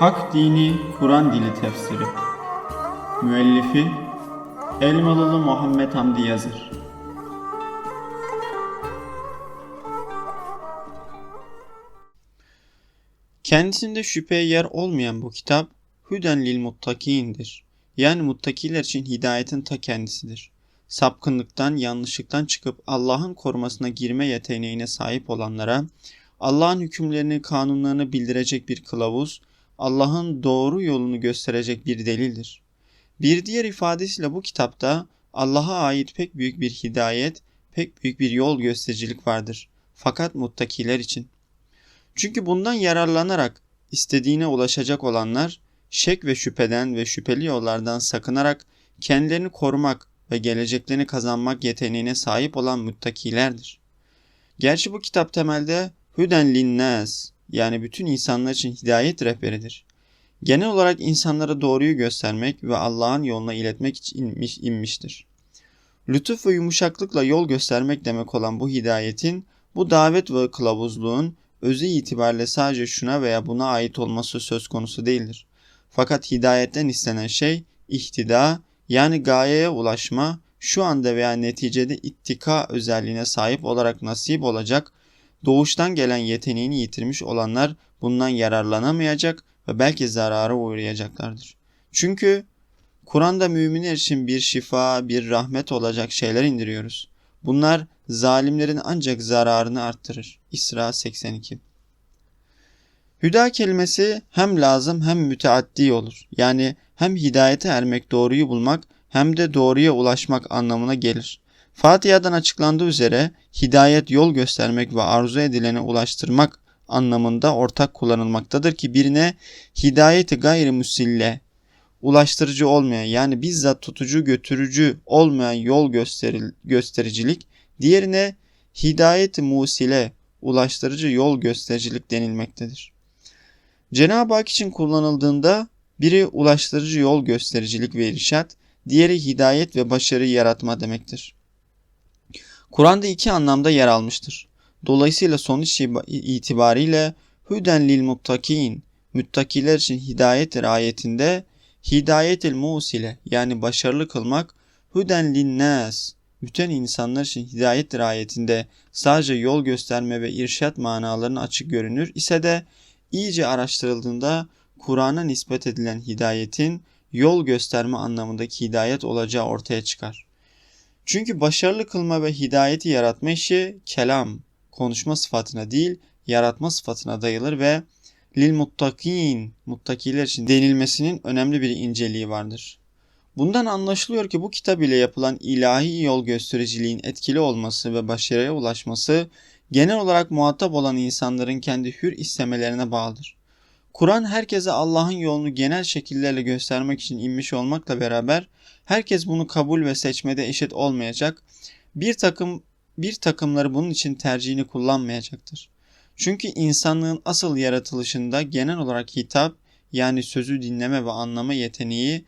Hak Dini Kur'an Dili Tefsiri Müellifi Elmalılı Muhammed Hamdi Yazır Kendisinde şüpheye yer olmayan bu kitap Hüden lil muttakiindir. Yani muttakiler için hidayetin ta kendisidir. Sapkınlıktan, yanlışlıktan çıkıp Allah'ın korumasına girme yeteneğine sahip olanlara Allah'ın hükümlerini, kanunlarını bildirecek bir kılavuz, Allah'ın doğru yolunu gösterecek bir delildir. Bir diğer ifadesiyle bu kitapta Allah'a ait pek büyük bir hidayet, pek büyük bir yol göstericilik vardır. Fakat muttakiler için. Çünkü bundan yararlanarak istediğine ulaşacak olanlar şek ve şüpheden ve şüpheli yollardan sakınarak kendilerini korumak ve geleceklerini kazanmak yeteneğine sahip olan muttakilerdir. Gerçi bu kitap temelde Hüden linnas yani bütün insanlar için hidayet rehberidir. Genel olarak insanlara doğruyu göstermek ve Allah'ın yoluna iletmek için inmiş, inmiştir. Lütuf ve yumuşaklıkla yol göstermek demek olan bu hidayetin, bu davet ve kılavuzluğun özü itibariyle sadece şuna veya buna ait olması söz konusu değildir. Fakat hidayetten istenen şey ihtida yani gayeye ulaşma, şu anda veya neticede ittika özelliğine sahip olarak nasip olacak, doğuştan gelen yeteneğini yitirmiş olanlar bundan yararlanamayacak ve belki zarara uğrayacaklardır. Çünkü Kur'an'da müminler için bir şifa, bir rahmet olacak şeyler indiriyoruz. Bunlar zalimlerin ancak zararını arttırır. İsra 82 Hüda kelimesi hem lazım hem müteaddi olur. Yani hem hidayete ermek, doğruyu bulmak hem de doğruya ulaşmak anlamına gelir. Fatiha'dan açıklandığı üzere hidayet yol göstermek ve arzu edilene ulaştırmak anlamında ortak kullanılmaktadır ki birine hidayeti gayri musille ulaştırıcı olmayan yani bizzat tutucu götürücü olmayan yol gösteril, göstericilik diğerine hidayeti musile ulaştırıcı yol göstericilik denilmektedir. Cenab-ı Hak için kullanıldığında biri ulaştırıcı yol göstericilik ve irşat, diğeri hidayet ve başarı yaratma demektir. Kur'an'da iki anlamda yer almıştır. Dolayısıyla sonuç itibariyle Hüden lil muttakin, müttakiler için hidayettir ayetinde hidayetil musile yani başarılı kılmak Hüden lin nas, bütün insanlar için hidayettir ayetinde sadece yol gösterme ve irşat manalarını açık görünür ise de iyice araştırıldığında Kur'an'a nispet edilen hidayetin yol gösterme anlamındaki hidayet olacağı ortaya çıkar. Çünkü başarılı kılma ve hidayeti yaratma işi kelam, konuşma sıfatına değil, yaratma sıfatına dayılır ve lil muttakin, muttakiler için denilmesinin önemli bir inceliği vardır. Bundan anlaşılıyor ki bu kitap ile yapılan ilahi yol göstericiliğin etkili olması ve başarıya ulaşması genel olarak muhatap olan insanların kendi hür istemelerine bağlıdır. Kur'an herkese Allah'ın yolunu genel şekillerle göstermek için inmiş olmakla beraber herkes bunu kabul ve seçmede eşit olmayacak. Bir takım bir takımları bunun için tercihini kullanmayacaktır. Çünkü insanlığın asıl yaratılışında genel olarak hitap yani sözü dinleme ve anlama yeteneği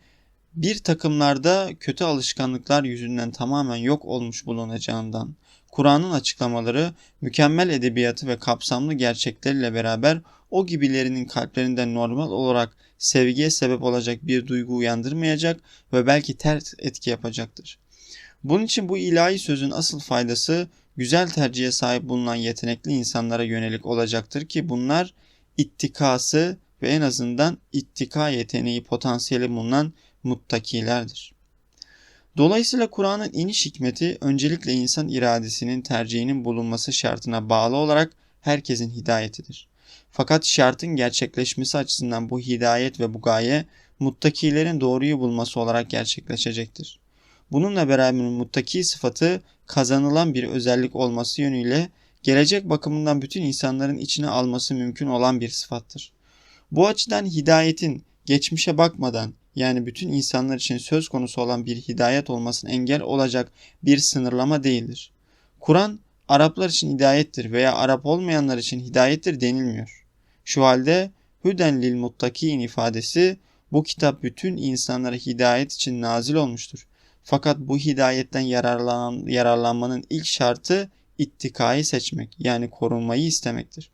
bir takımlarda kötü alışkanlıklar yüzünden tamamen yok olmuş bulunacağından Kur'an'ın açıklamaları mükemmel edebiyatı ve kapsamlı gerçekleriyle beraber o gibilerinin kalplerinden normal olarak sevgiye sebep olacak bir duygu uyandırmayacak ve belki ters etki yapacaktır. Bunun için bu ilahi sözün asıl faydası güzel tercihe sahip bulunan yetenekli insanlara yönelik olacaktır ki bunlar ittikası ve en azından ittika yeteneği potansiyeli bulunan muttakilerdir. Dolayısıyla Kur'an'ın iniş hikmeti öncelikle insan iradesinin tercihinin bulunması şartına bağlı olarak herkesin hidayetidir. Fakat şartın gerçekleşmesi açısından bu hidayet ve bu gaye muttakilerin doğruyu bulması olarak gerçekleşecektir. Bununla beraber muttaki sıfatı kazanılan bir özellik olması yönüyle gelecek bakımından bütün insanların içine alması mümkün olan bir sıfattır. Bu açıdan hidayetin geçmişe bakmadan yani bütün insanlar için söz konusu olan bir hidayet olmasına engel olacak bir sınırlama değildir. Kur'an Araplar için hidayettir veya Arap olmayanlar için hidayettir denilmiyor. Şu halde Hüden lil muttakin ifadesi bu kitap bütün insanlara hidayet için nazil olmuştur. Fakat bu hidayetten yararlanan, yararlanmanın ilk şartı ittikayı seçmek yani korunmayı istemektir.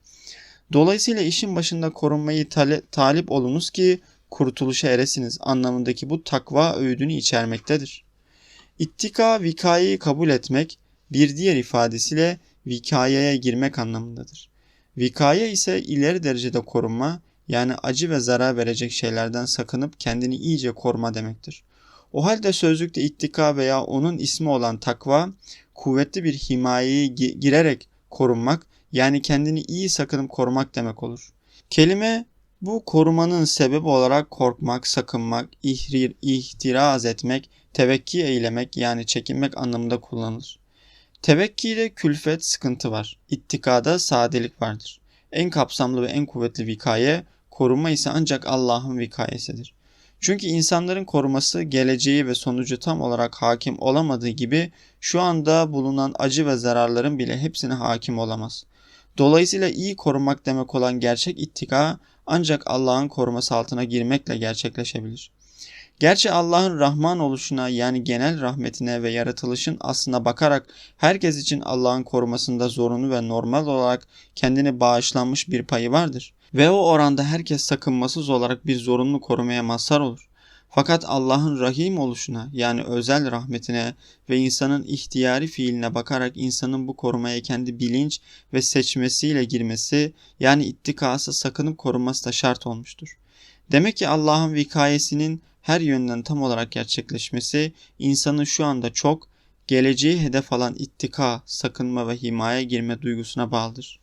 Dolayısıyla işin başında korunmayı tale, talip olunuz ki kurtuluşa eresiniz anlamındaki bu takva öğüdünü içermektedir. İttika vikayeyi kabul etmek bir diğer ifadesiyle vikayeye girmek anlamındadır. Vikaye ise ileri derecede korunma yani acı ve zarar verecek şeylerden sakınıp kendini iyice koruma demektir. O halde sözlükte ittika veya onun ismi olan takva kuvvetli bir himayeye girerek korunmak yani kendini iyi sakınıp korumak demek olur. Kelime bu korumanın sebebi olarak korkmak, sakınmak, ihrir, ihtiraz etmek, tevekki eylemek yani çekinmek anlamında kullanılır. Tevekkide külfet, sıkıntı var. İttikada sadelik vardır. En kapsamlı ve en kuvvetli vikaye, koruma ise ancak Allah'ın vikayesidir. Çünkü insanların koruması geleceği ve sonucu tam olarak hakim olamadığı gibi şu anda bulunan acı ve zararların bile hepsine hakim olamaz. Dolayısıyla iyi korumak demek olan gerçek ittika ancak Allah'ın koruması altına girmekle gerçekleşebilir. Gerçi Allah'ın Rahman oluşuna yani genel rahmetine ve yaratılışın aslına bakarak herkes için Allah'ın korumasında zorunlu ve normal olarak kendini bağışlanmış bir payı vardır. Ve o oranda herkes sakınmasız olarak bir zorunlu korumaya mazhar olur. Fakat Allah'ın rahim oluşuna yani özel rahmetine ve insanın ihtiyari fiiline bakarak insanın bu korumaya kendi bilinç ve seçmesiyle girmesi yani ittikası sakınıp korunması da şart olmuştur. Demek ki Allah'ın vikayesinin her yönden tam olarak gerçekleşmesi insanın şu anda çok geleceği hedef alan ittika, sakınma ve himaye girme duygusuna bağlıdır.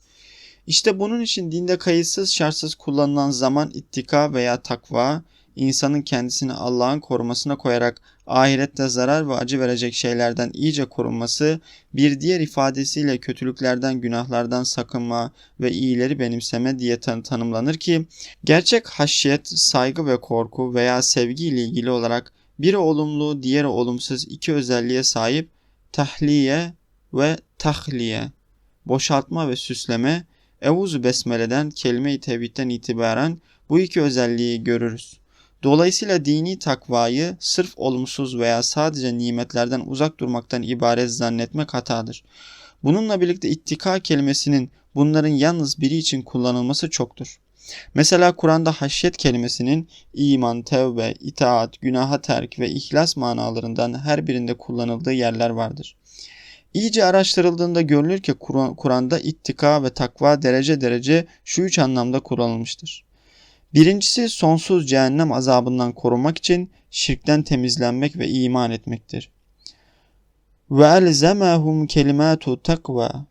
İşte bunun için dinde kayıtsız şartsız kullanılan zaman ittika veya takva, insanın kendisini Allah'ın korumasına koyarak ahirette zarar ve acı verecek şeylerden iyice korunması, bir diğer ifadesiyle kötülüklerden, günahlardan sakınma ve iyileri benimseme diye tan tanımlanır ki, gerçek haşyet, saygı ve korku veya sevgi ile ilgili olarak biri olumlu, diğeri olumsuz iki özelliğe sahip tahliye ve tahliye, boşaltma ve süsleme, Evuzu Besmele'den kelime-i tevhidden itibaren bu iki özelliği görürüz. Dolayısıyla dini takvayı sırf olumsuz veya sadece nimetlerden uzak durmaktan ibaret zannetmek hatadır. Bununla birlikte ittika kelimesinin bunların yalnız biri için kullanılması çoktur. Mesela Kur'an'da haşyet kelimesinin iman, tevbe, itaat, günaha terk ve ihlas manalarından her birinde kullanıldığı yerler vardır. İyice araştırıldığında görülür ki Kur'an'da ittika ve takva derece derece şu üç anlamda kullanılmıştır. Birincisi sonsuz cehennem azabından korunmak için şirkten temizlenmek ve iman etmektir. Ve elzemehum kelimatu takva.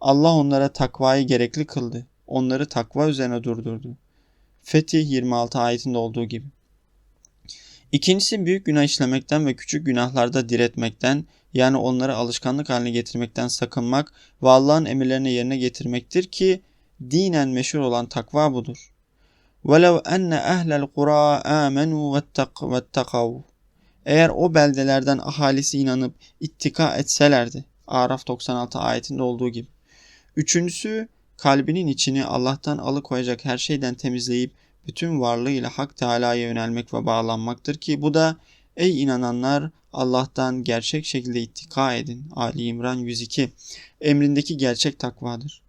Allah onlara takvayı gerekli kıldı. Onları takva üzerine durdurdu. Fetih 26 ayetinde olduğu gibi. İkincisi büyük günah işlemekten ve küçük günahlarda diretmekten yani onları alışkanlık haline getirmekten sakınmak ve Allah'ın emirlerini yerine getirmektir ki dinen meşhur olan takva budur. وَلَوْ اَنَّ اَهْلَ الْقُرَى آمَنُوا وَاتَّقَوْا Eğer o beldelerden ahalisi inanıp ittika etselerdi. Araf 96 ayetinde olduğu gibi. Üçüncüsü kalbinin içini Allah'tan alıkoyacak her şeyden temizleyip bütün varlığıyla Hak Teala'ya yönelmek ve bağlanmaktır ki bu da ey inananlar Allah'tan gerçek şekilde ittika edin. Ali İmran 102 emrindeki gerçek takvadır.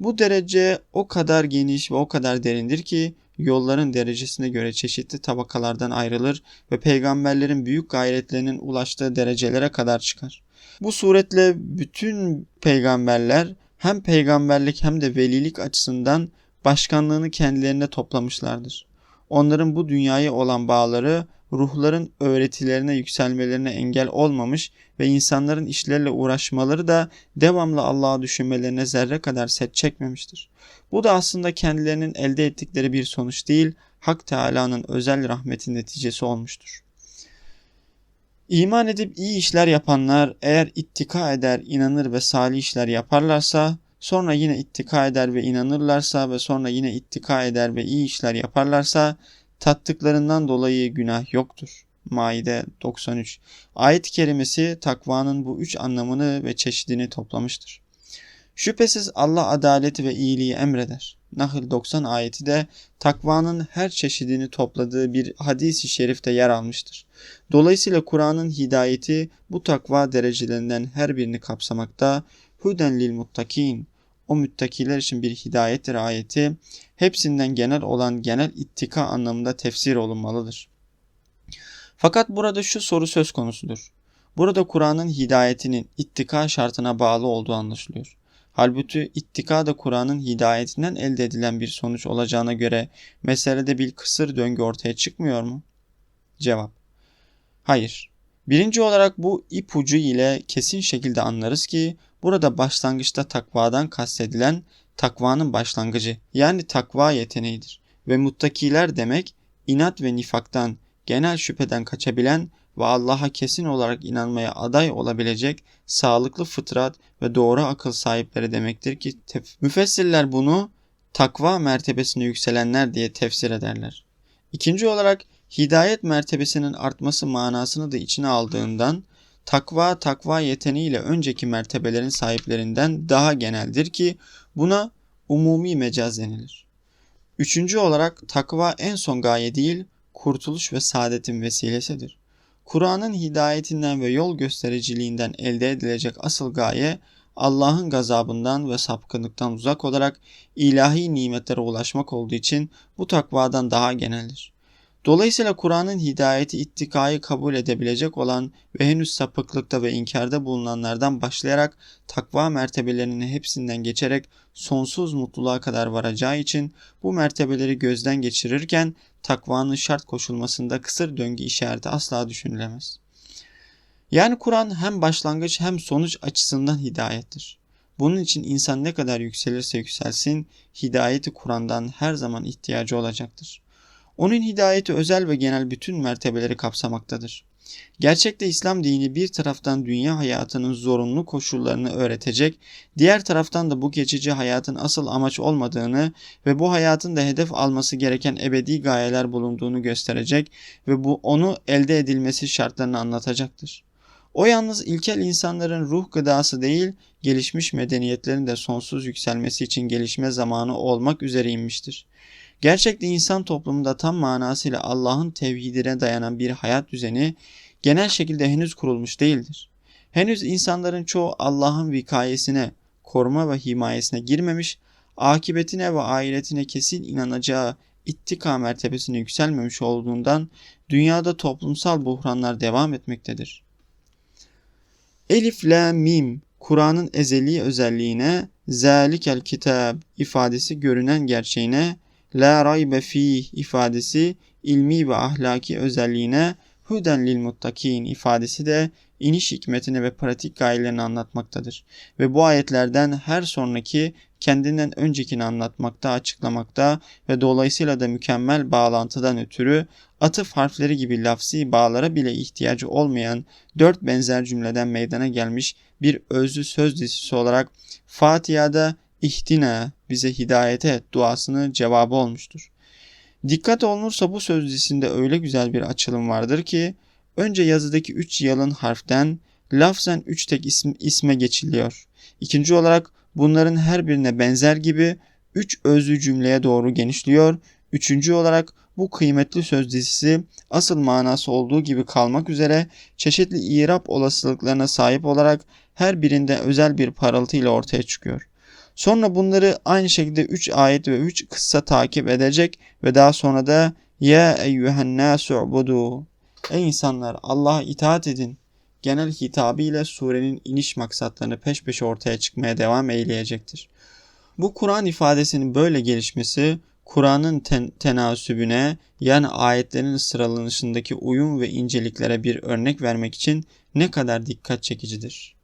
Bu derece o kadar geniş ve o kadar derindir ki yolların derecesine göre çeşitli tabakalardan ayrılır ve peygamberlerin büyük gayretlerinin ulaştığı derecelere kadar çıkar. Bu suretle bütün peygamberler hem peygamberlik hem de velilik açısından başkanlığını kendilerine toplamışlardır. Onların bu dünyaya olan bağları ruhların öğretilerine yükselmelerine engel olmamış ve insanların işlerle uğraşmaları da devamlı Allah'ı düşünmelerine zerre kadar set çekmemiştir. Bu da aslında kendilerinin elde ettikleri bir sonuç değil, Hak Teala'nın özel rahmetin neticesi olmuştur. İman edip iyi işler yapanlar eğer ittika eder, inanır ve salih işler yaparlarsa, sonra yine ittika eder ve inanırlarsa ve sonra yine ittika eder ve iyi işler yaparlarsa tattıklarından dolayı günah yoktur. Maide 93. Ayet-i kerimesi takvanın bu üç anlamını ve çeşidini toplamıştır. Şüphesiz Allah adaleti ve iyiliği emreder. Nahl 90 ayeti de takvanın her çeşidini topladığı bir hadisi şerifte yer almıştır. Dolayısıyla Kur'an'ın hidayeti bu takva derecelerinden her birini kapsamakta. Huden lil muttakin. O müttakiler için bir hidayettir ayeti hepsinden genel olan genel ittika anlamında tefsir olunmalıdır. Fakat burada şu soru söz konusudur. Burada Kur'an'ın hidayetinin ittika şartına bağlı olduğu anlaşılıyor. Halbuki ittika da Kur'an'ın hidayetinden elde edilen bir sonuç olacağına göre meselede bir kısır döngü ortaya çıkmıyor mu? Cevap. Hayır. Birinci olarak bu ipucu ile kesin şekilde anlarız ki burada başlangıçta takvadan kastedilen takvanın başlangıcı yani takva yeteneğidir. Ve muttakiler demek inat ve nifaktan, genel şüpheden kaçabilen ve Allah'a kesin olarak inanmaya aday olabilecek sağlıklı fıtrat ve doğru akıl sahipleri demektir ki müfessirler bunu takva mertebesine yükselenler diye tefsir ederler. İkinci olarak hidayet mertebesinin artması manasını da içine aldığından takva takva yeteneğiyle önceki mertebelerin sahiplerinden daha geneldir ki buna umumi mecaz denilir. Üçüncü olarak takva en son gaye değil, kurtuluş ve saadetin vesilesidir. Kur'an'ın hidayetinden ve yol göstericiliğinden elde edilecek asıl gaye Allah'ın gazabından ve sapkınlıktan uzak olarak ilahi nimetlere ulaşmak olduğu için bu takvadan daha geneldir. Dolayısıyla Kur'an'ın hidayeti ittikayı kabul edebilecek olan ve henüz sapıklıkta ve inkarda bulunanlardan başlayarak takva mertebelerinin hepsinden geçerek sonsuz mutluluğa kadar varacağı için bu mertebeleri gözden geçirirken takvanın şart koşulmasında kısır döngü işareti asla düşünülemez. Yani Kur'an hem başlangıç hem sonuç açısından hidayettir. Bunun için insan ne kadar yükselirse yükselsin hidayeti Kur'an'dan her zaman ihtiyacı olacaktır. Onun hidayeti özel ve genel bütün mertebeleri kapsamaktadır. Gerçekte İslam dini bir taraftan dünya hayatının zorunlu koşullarını öğretecek, diğer taraftan da bu geçici hayatın asıl amaç olmadığını ve bu hayatın da hedef alması gereken ebedi gayeler bulunduğunu gösterecek ve bu onu elde edilmesi şartlarını anlatacaktır. O yalnız ilkel insanların ruh gıdası değil, gelişmiş medeniyetlerin de sonsuz yükselmesi için gelişme zamanı olmak üzere inmiştir. Gerçekte insan toplumunda tam manasıyla Allah'ın tevhidine dayanan bir hayat düzeni genel şekilde henüz kurulmuş değildir. Henüz insanların çoğu Allah'ın vikayesine, koruma ve himayesine girmemiş, akibetine ve ahiretine kesin inanacağı ittika mertebesine yükselmemiş olduğundan dünyada toplumsal buhranlar devam etmektedir. Elif, la, mim, Kur'an'ın ezeli özelliğine, zalikel kitab ifadesi görünen gerçeğine, la raybe fi ifadesi ilmi ve ahlaki özelliğine, huden lil muttakin ifadesi de iniş hikmetini ve pratik gayelerini anlatmaktadır. Ve bu ayetlerden her sonraki kendinden öncekini anlatmakta, açıklamakta ve dolayısıyla da mükemmel bağlantıdan ötürü atıf harfleri gibi lafsi bağlara bile ihtiyacı olmayan dört benzer cümleden meydana gelmiş bir özlü söz dizisi olarak Fatiha'da ihtina bize hidayete et duasının cevabı olmuştur. Dikkat olunursa bu söz dizisinde öyle güzel bir açılım vardır ki önce yazıdaki üç yalın harften lafzen üç tek ism, isme geçiliyor. İkinci olarak bunların her birine benzer gibi üç özlü cümleye doğru genişliyor. Üçüncü olarak bu kıymetli söz dizisi asıl manası olduğu gibi kalmak üzere çeşitli irap olasılıklarına sahip olarak her birinde özel bir parıltı ile ortaya çıkıyor. Sonra bunları aynı şekilde 3 ayet ve 3 kıssa takip edecek ve daha sonra da ya eyyühen nasu'budu Ey insanlar Allah'a itaat edin. Genel hitabı ile surenin iniş maksatlarını peş peşe ortaya çıkmaya devam eyleyecektir. Bu Kur'an ifadesinin böyle gelişmesi Kur'an'ın ten tenasübüne yani ayetlerin sıralanışındaki uyum ve inceliklere bir örnek vermek için ne kadar dikkat çekicidir.